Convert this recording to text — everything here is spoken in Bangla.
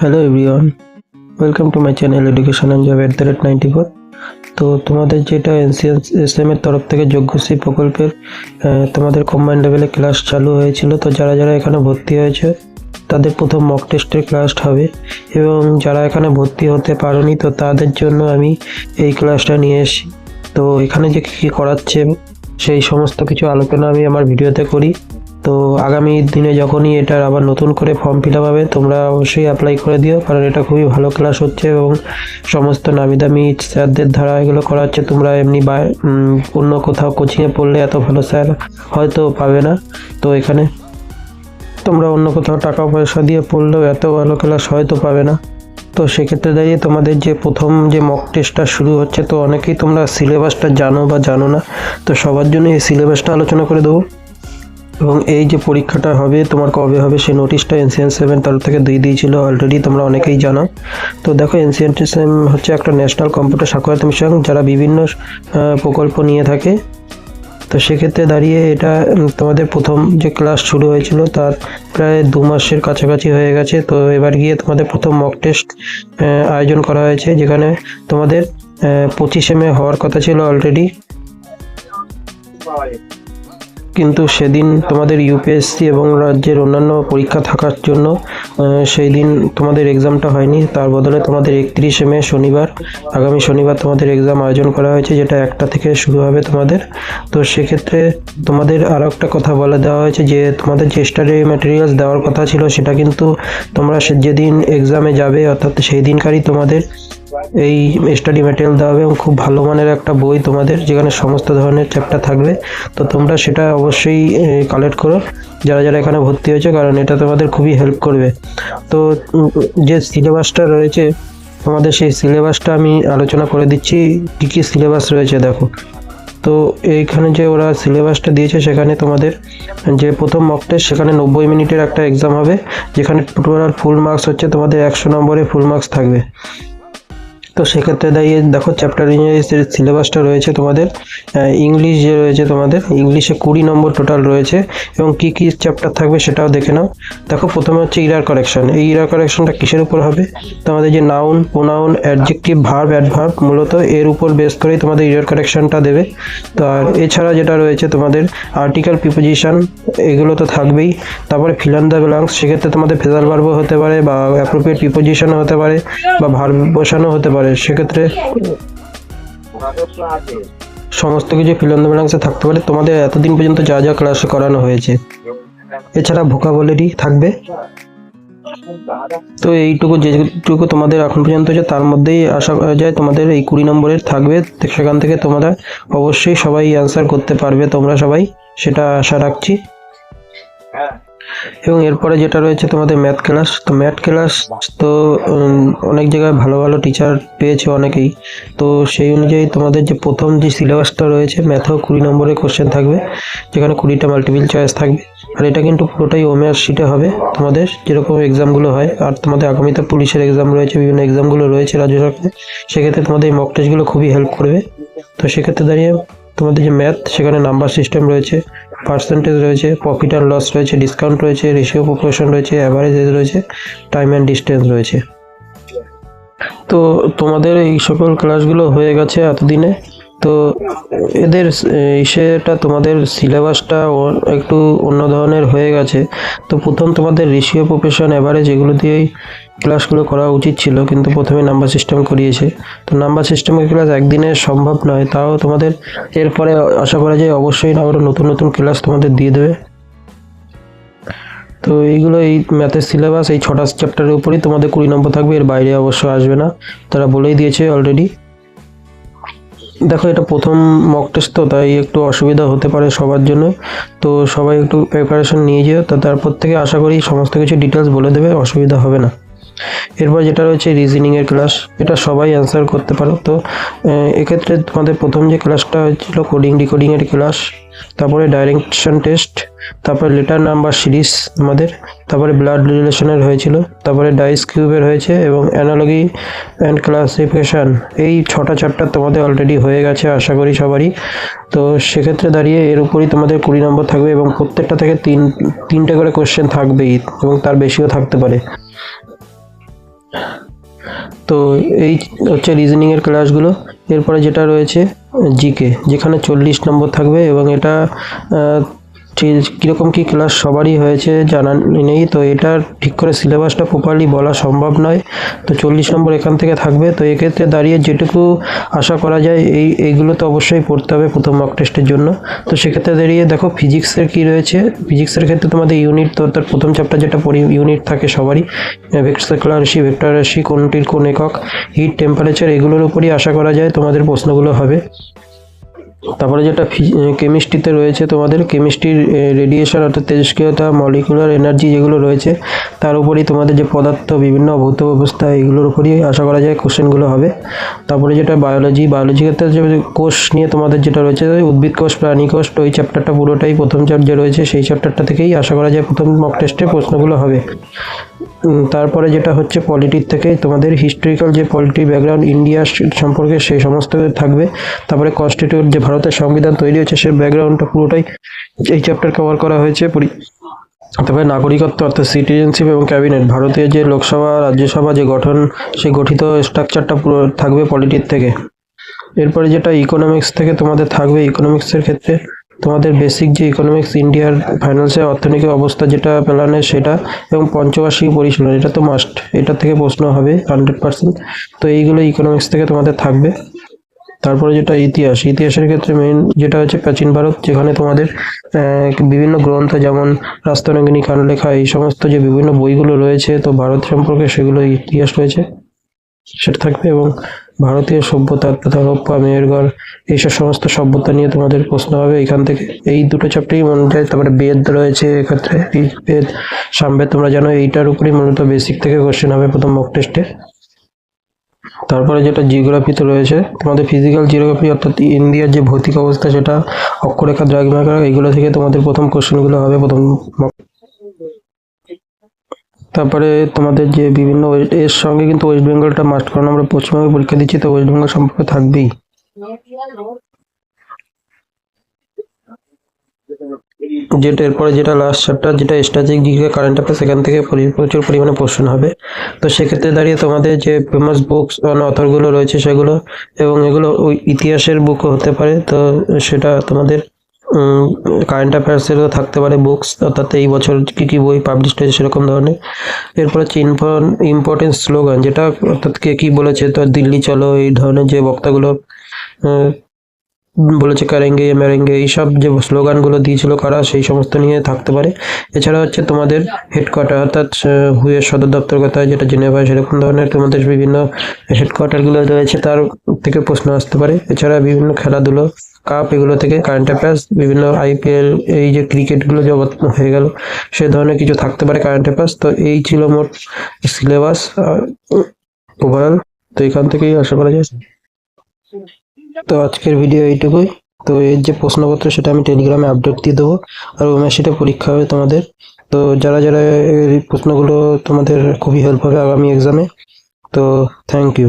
Hello everyone welcome to my channel education and job at the rate ninety four তো তোমাদের যেটা এনসিএস এস এম এর তরফ থেকে যোগ্যশ্রী প্রকল্পের তোমাদের কম্বাইন্ড লেভেলে ক্লাস চালু হয়েছিল, তো যারা যারা এখানে ভর্তি হয়েছে, তাদের প্রথম মক টেস্টের ক্লাস হবে এবং যারা এখানে ভর্তি হতে পারোনি, তো তাদের জন্য আমি এই ক্লাসটা নিয়ে এসেছি। তো এখানে যে কী কী করাচ্ছে, সেই সমস্ত কিছু আলোচনা আমি আমার ভিডিওতে করি। তো আগামী দিনে যখনই এটার আবার নতুন করে ফর্ম ফিল আপ হবে, তোমরা অবশ্যই অ্যাপ্লাই করে দিও, কারণ এটা খুবই ভালো ক্লাস হচ্ছে এবং সমস্ত নামি দামি স্যারদের ধারা এগুলো করা হচ্ছে তোমরা। এমনি বা অন্য কোথাও কোচিংয়ে পড়লে এত ভালো স্যার হয়তো পাবে না। তো এখানে তোমরা অন্য কোথাও টাকা পয়সা দিয়ে পড়লেও এত ভালো ক্লাস হয়তো পাবে না। তো সেক্ষেত্রে দাঁড়িয়ে তোমাদের যে প্রথম যে মক টেস্টটা শুরু হচ্ছে, তো অনেকেই তোমরা সিলেবাসটা জানো বা জানো না। তো সবার জন্য এই সিলেবাসটা আলোচনা করে দেবো। এবং এই যে পরীক্ষাটা হবে, তোমার কবে হবে, সেই নোটিশটা এনসিএন সেভেন তরফ থেকে দিয়ে দিয়েছিল অলরেডি তোমরা অনেকেই জানো। তো দেখো এনসিএন সেভেন হচ্ছে একটা ন্যাশনাল কম্পিউটার সাক্ষরতা মিশন যারা বিভিন্ন প্রকল্প নিয়ে থাকে, তো সেক্ষেত্রে দাঁড়িয়ে এটা তোমাদের প্রথম যে ক্লাস শুরু হয়েছিল, তার প্রায় দু মাসের কাছাকাছি হয়ে গেছে। তো এবার গিয়ে তোমাদের প্রথম মক টেস্ট আয়োজন করা হয়েছে, যেখানে তোমাদের পঁচিশে মে হওয়ার কথা ছিল অলরেডি কিন্তু সেদিন তোমাদের ইউপিএসসি এবং রাজ্যের অন্যান্য পরীক্ষা থাকার জন্য সেই দিন তোমাদের এক্সামটা হয়নি। তার বদলে তোমাদের একত্রিশে মে শনিবার, আগামী শনিবার তোমাদের এক্সাম আয়োজন করা হয়েছে, যেটা একটা থেকে শুরু হবে তোমাদের। তো সেক্ষেত্রে তোমাদের আরও একটা কথা বলে দেওয়া হয়েছে যে, তোমাদের যে স্টাডি ম্যাটেরিয়ালস দেওয়ার কথা ছিল, সেটা কিন্তু তোমরা যেদিন এক্সামে যাবে, অর্থাৎ সেই দিনকারই তোমাদের এই স্টাডি ম্যাটেরিয়াল দেওয়া হবে এবং খুব ভালো মানের একটা বই তোমাদের যেখানে সমস্ত ধরনের চ্যাপ্টার থাকবে। তো তোমরা সেটা অবশ্যই কালেক্ট করো। যারা যারা এখানে ভর্তি হয়েছে, কারণ এটা তোমাদের খুবই হেল্প করবে। তো যে সিলেবাসটা রয়েছে, তোমাদের সেই সিলেবাসটা আমি আলোচনা করে দিচ্ছি। কী কী সিলেবাস রয়েছে, দেখো। তো এইখানে যে ওরা সিলেবাসটা দিয়েছে, সেখানে তোমাদের যে প্রথম মক টেস্ট সেখানে নব্বই মিনিটের একটা এক্সাম হবে। যেখানে টোটাল ফুল মার্কস হচ্ছে, তোমাদের একশো নম্বরে ফুল মার্কস থাকবে। তো সেক্ষেত্রে দাঁড়িয়ে দেখো চ্যাপ্টার ইংলিশের সিলেবাসটা রয়েছে তোমাদের ইংলিশ যে রয়েছে তোমাদের ইংলিশে কুড়ি নম্বর টোটাল রয়েছে এবং কি কি চ্যাপ্টার থাকবে সেটাও দেখে নাও। দেখো প্রথমে হচ্ছে ইরার কারেকশন এই ইরার কারেকশনটা কিসের উপর হবে? তোমাদের যে noun pronoun adjective verb adverb মূলত এর উপর বেস করেই তোমাদের ইরার কারেকশনটা দেবে। তো আর এছাড়া যেটা রয়েছে তোমাদের আর্টিকেল প্রিপোজিশন এগুলো তো থাকবেই। তারপরে ফিলান দ্য ব্ল্যাঙ্কস সেক্ষেত্রে তোমাদের ফেজাল ভার্বও হতে পারে বা অ্যাপ্রোপ্রিয়েট প্রিপোজিশনও হতে পারে বা ভার্ব বসানো হতে পারে। সেক্ষেত্রে সমস্ত কিছু ফিলান দ্য থাকতে পারে। তোমাদের এতদিন পর্যন্ত যা যা ক্লাস করানো হয়েছে, এছাড়া ভোকাবুলারি থাকবে? তো এইটুকু যেটুকু তোমাদের এখন পর্যন্ত যে তার মধ্যেই আশা করা যায় তোমাদের এই কুড়ি নম্বরের থাকবে। সেখান থেকে তোমরা অবশ্যই সবাই অ্যান্সার করতে পারবে, তোমরা সবাই, সেটা আশা রাখছি। এবং এরপরে যেটা রয়েছে তোমাদের ম্যাথ ক্লাস তো ম্যাথ ক্লাস তো অনেক জায়গায় ভালো ভালো টিচার পেয়েছে অনেকেই। তো সেই অনুযায়ী তোমাদের যে প্রথম যে সিলেবাসটা রয়েছে ম্যাথেও কুড়ি নম্বরের কোশ্চেন থাকবে, যেখানে কুড়িটা মাল্টিপিল চয়েস থাকবে। আর এটা কিন্তু পুরোটাই ওমেয়ার শিটে হবে তোমাদের, যেরকম এক্সামগুলো হয়। আর তোমাদের আগামীতে পুলিশের এক্সাম রয়েছে, বিভিন্ন এক্সামগুলো রয়েছে রাজ্য সরকারের। সেক্ষেত্রে তোমাদের এই মক টেস্টগুলো খুবই হেল্প করবে। তো সেক্ষেত্রে দাঁড়িয়ে তোমাদের যে ম্যাথ সেখানে নাম্বার সিস্টেম রয়েছে। পার্সেন্টেজ রয়েছে প্রফিট অ্যান্ড লস রয়েছে ডিসকাউন্ট রয়েছে রেশিও প্রপোর্শন রয়েছে অ্যাভারেজ রয়েছে টাইম অ্যান্ড ডিস্টেন্স রয়েছে। তো তোমাদের এই সকল ক্লাসগুলো হয়ে গেছে এতদিনে। তো এদের সেটা তোমাদের সিলেবাসটা একটু অন্য ধরনের হয়ে গেছে। তো প্রথম তোমাদের রেশিও প্রফেশন অ্যাভারেজ এগুলো দিয়েই ক্লাসগুলো করা উচিত ছিল, কিন্তু প্রথমে নাম্বার সিস্টেম করিয়েছে। তো নাম্বার সিস্টেমের ক্লাস একদিনে সম্ভব নয়, তাও তোমাদের এরপরে আশা করা যায় অবশ্যই আরও নতুন নতুন ক্লাস তোমাদের দিয়ে দেবে। তো এইগুলো এই ম্যাথের সিলেবাস এই ছটা চ্যাপ্টারের উপরেই তোমাদের কুড়ি নম্বর থাকবে, এর বাইরে অবশ্য আসবে না। তারা বলেই দিয়েছে অলরেডি দেখো, এটা প্রথম মক টেস্ট তো, তাই একটু অসুবিধা হতে পারে সবার জন্য। তো সবাই একটু প্রিপারেশন নিয়ে যেও, তো তারপর থেকে আশা করি সমস্ত কিছু ডিটেলস বলে দেবে, অসুবিধা হবে না। এরপর যেটা রয়েছে রিজনিংয়ের ক্লাস এটা সবাই অ্যান্সার করতে পারো। তো এক্ষেত্রে তোমাদের প্রথম যে ক্লাসটা হচ্ছিল কোডিং ডিকোডিংয়ের ক্লাস তারপরে ডাইরেকশন টেস্ট তারপরে লেটার নাম্বার সিরিজ আমাদের, তারপরে ব্লাড রিলেশনের হয়েছিল, তারপরে ডাইস কিউবের হয়েছে এবং অ্যানালজি অ্যান্ড ক্লাসিফিকেশান এই ছটা চ্যাপ্টার তোমাদের অলরেডি হয়ে গেছে, আশা করি সবারই। তো, সেক্ষেত্রে দাঁড়িয়ে এর উপরই তোমাদের কুড়ি নম্বর থাকবে এবং প্রত্যেকটা থেকে তিন, তিনটে করে কোশ্চেন থাকবেই এবং তার বেশিও থাকতে পারে। তো এই হচ্ছে রিজনিংয়ের ক্লাসগুলো এরপরে যেটা রয়েছে জিকে যেখানে চল্লিশ নম্বর থাকবে এবং এটা কীরকম কী ক্লাস সবারই হয়েছে জানা নেই, তো এটা ঠিক করে সিলেবাসটা প্রপারলি বলা সম্ভব নয়। তো চল্লিশ নম্বর এখান থেকে থাকবে, তো এক্ষেত্রে দাঁড়িয়ে যেটুকু আশা করা যায়, এই, এইগুলো তো অবশ্যই পড়তে হবে প্রথম মক টেস্টের জন্য। তো সেক্ষেত্রে দাঁড়িয়ে দেখো ফিজিক্সের কী রয়েছে। ফিজিক্সের ক্ষেত্রে তোমাদের ইউনিট তো তার প্রথম চ্যাপ্টার যেটা পড়ি ইউনিট থাকে সবারই। ভেক্টর রাশি ভেক্টর রাশি কোনটির কোন একক হিট টেম্পারেচার এগুলোর উপরই আশা করা যায়, তোমাদের প্রশ্নগুলো হবে। তারপরে যেটা কেমিস্ট্রিতে রয়েছে তোমাদের কেমিস্ট্রির রেডিয়েশন অর্থাৎ তেজস্ক্রিয়তা মলিকুলার এনার্জি যেগুলো রয়েছে, তার উপরেই তোমাদের যে পদার্থ, বিভিন্ন ভৌত ব্যবস্থা এগুলোর উপরই আশা করা যায় কোশ্চেনগুলো হবে। তারপরে যেটা বায়োলজি বায়োলজি ক্ষেত্রে যে কোষ নিয়ে তোমাদের যেটা রয়েছে উদ্ভিদ কোষ, প্রাণী কোষ, ওই চ্যাপ্টারটা পুরোটাই প্রথম চ্যাপ্টার যে রয়েছে, সেই চ্যাপ্টারটা থেকেই আশা করা যায় প্রথম মক টেস্টে প্রশ্নগুলো হবে। তারপরে যেটা হচ্ছে পলিটির থেকে, তোমাদের হিস্টোরিক্যাল যে পলিটি ব্যাকগ্রাউন্ড ইন্ডিয়া সম্পর্কে সেই সমস্ত থাকবে। তারপরে কনস্টিটিউট যে ভারতের সংবিধান তৈরি হয়েছে সেই ব্যাকগ্রাউন্ডটা পুরোটাই এই চ্যাপ্টার কভার করা হয়েছে। পরি, তারপরে নাগরিকত্ব অর্থাৎ সিটিজেনশিপ এবং ক্যাবিনেট ভারতীয় যে লোকসভা, রাজ্যসভা যে গঠন, সেই গঠিত স্ট্রাকচারটা পুরো থাকবে পলিটির থেকে। এরপরে যেটা ইকোনমিক্স থেকে তোমাদের থাকবে ইকোনমিক্সের ক্ষেত্রে তোমাদের বেসিক যে ইকোনমিক্স ইন্ডিয়ার ফাইন্যান্সিয়াল অর্থনৈতিক অবস্থা যেটা প্ল্যানের সেটা এবং পঞ্চবার্ষিক পরিচালনা, এটা তো মাস্ট এটা থেকে প্রশ্ন হবে হান্ড্রেড পার্সেন্ট তো এইগুলো ইকোনমিক্স থেকে তোমাদের থাকবে। তারপরে যেটা ইতিহাস, ইতিহাসের ক্ষেত্রে মেইন যেটা হচ্ছে প্রাচীন ভারত, যেখানে তোমাদের বিভিন্ন গ্রন্থ যেমন রাস্তরঙ্গিনী খানলেখা, এই সমস্ত যে বিভিন্ন বইগুলো রয়েছে, তো ভারত সম্পর্কে সেগুলো ইতিহাস রয়েছে। সেটা থাকবে এবং ভারতীয় সভ্যতা তথা হরপ্পা মেহেরগড় এইসব সমস্ত সভ্যতা নিয়ে তোমাদের প্রশ্ন হবে। এখান থেকে এই দুটো চ্যাপ্টারই মনে যায়। তারপরে বেদ রয়েছে, এক্ষেত্রে বেদ সামবেদ তোমরা জানো, এইটার উপরেই মূলত বেসিক থেকে কোশ্চেন হবে প্রথম মক টেস্টে তারপরে যেটা জিওগ্রাফিতে রয়েছে, তোমাদের ফিজিক্যাল জিওগ্রাফি অর্থাৎ ইন্ডিয়ার যে ভৌতিক অবস্থা, সেটা অক্ষরেখা দ্রাঘিমাখা এগুলো থেকে তোমাদের প্রথম কোশ্চেনগুলো হবে, প্রথম তারপরে তোমাদের যে বিভিন্ন এর সঙ্গে কিন্তু ওয়েস্ট বেঙ্গলটা মাস্ট কারণ আমরা পশ্চিমবঙ্গে পরীক্ষা দিচ্ছি, তো ওয়েস্ট বেঙ্গল সম্পর্কে থাকবেই। যেটা এরপরে যেটা লাস্ট চ্যাপ্টার যেটা স্ট্র্যাটেজিক দিকে কারেন্ট অ্যাফেয়ার সেখান থেকে প্রচুর পরিমাণে কোশ্চেন হবে। তো সেক্ষেত্রে দাঁড়িয়ে তোমাদের যে ফেমাস বুকস মানে অথরগুলো রয়েছে সেগুলো, এবং এগুলো ওই ইতিহাসের বুকও হতে পারে, তো সেটা তোমাদের কারেন্ট অ্যাফেয়ার্সেরও থাকতে পারে বুকস অর্থাৎ এই বছর কী কী বই পাবলিশ হয়েছে সেরকম ধরনের। এরপর হচ্ছে ইম্পর্টেন্ট স্লোগান যেটা অর্থাৎ কে কী বলেছে, তো দিল্লি চলো, এই ধরনের যে বক্তাগুলো বলেছে কারেঙ্গে, মেরেঙ্গে, এইসব যে স্লোগানগুলো দিয়েছিল কারা, সেই সমস্ত নিয়ে থাকতে পারে। এছাড়া হচ্ছে তোমাদের হেডকোয়ার্টার অর্থাৎ হুয়ের সদর দপ্তর কথা যেটা জেনেভা, সেরকম ধরনের তোমাদের বিভিন্ন হেডকোয়ার্টারগুলো রয়েছে, তার থেকে প্রশ্ন আসতে পারে। এছাড়া বিভিন্ন খেলাধুলো কাপ এগুলো থেকে কারেন্ট অ্যাফেয়ার্স বিভিন্ন আইপিএল এই যে ক্রিকেটগুলো যে হয়ে গেল, সে ধরনের কিছু থাকতে পারে কারেন্ট অ্যাফেয়ার্স তো এই ছিল মোট সিলেবাস ওভারঅল তো এখান থেকেই আশা করা যায়। তো আজকের ভিডিও এইটুকুই। তো এর যে প্রশ্নপত্র সেটা আমি টেলিগ্রামে আপডেট দিয়ে দেবো আর ওই সেটা পরীক্ষা হবে তোমাদের। তো যারা যারা এই প্রশ্নগুলো তোমাদের খুবই হেল্প হবে আগামী এক্সামে তো থ্যাংক ইউ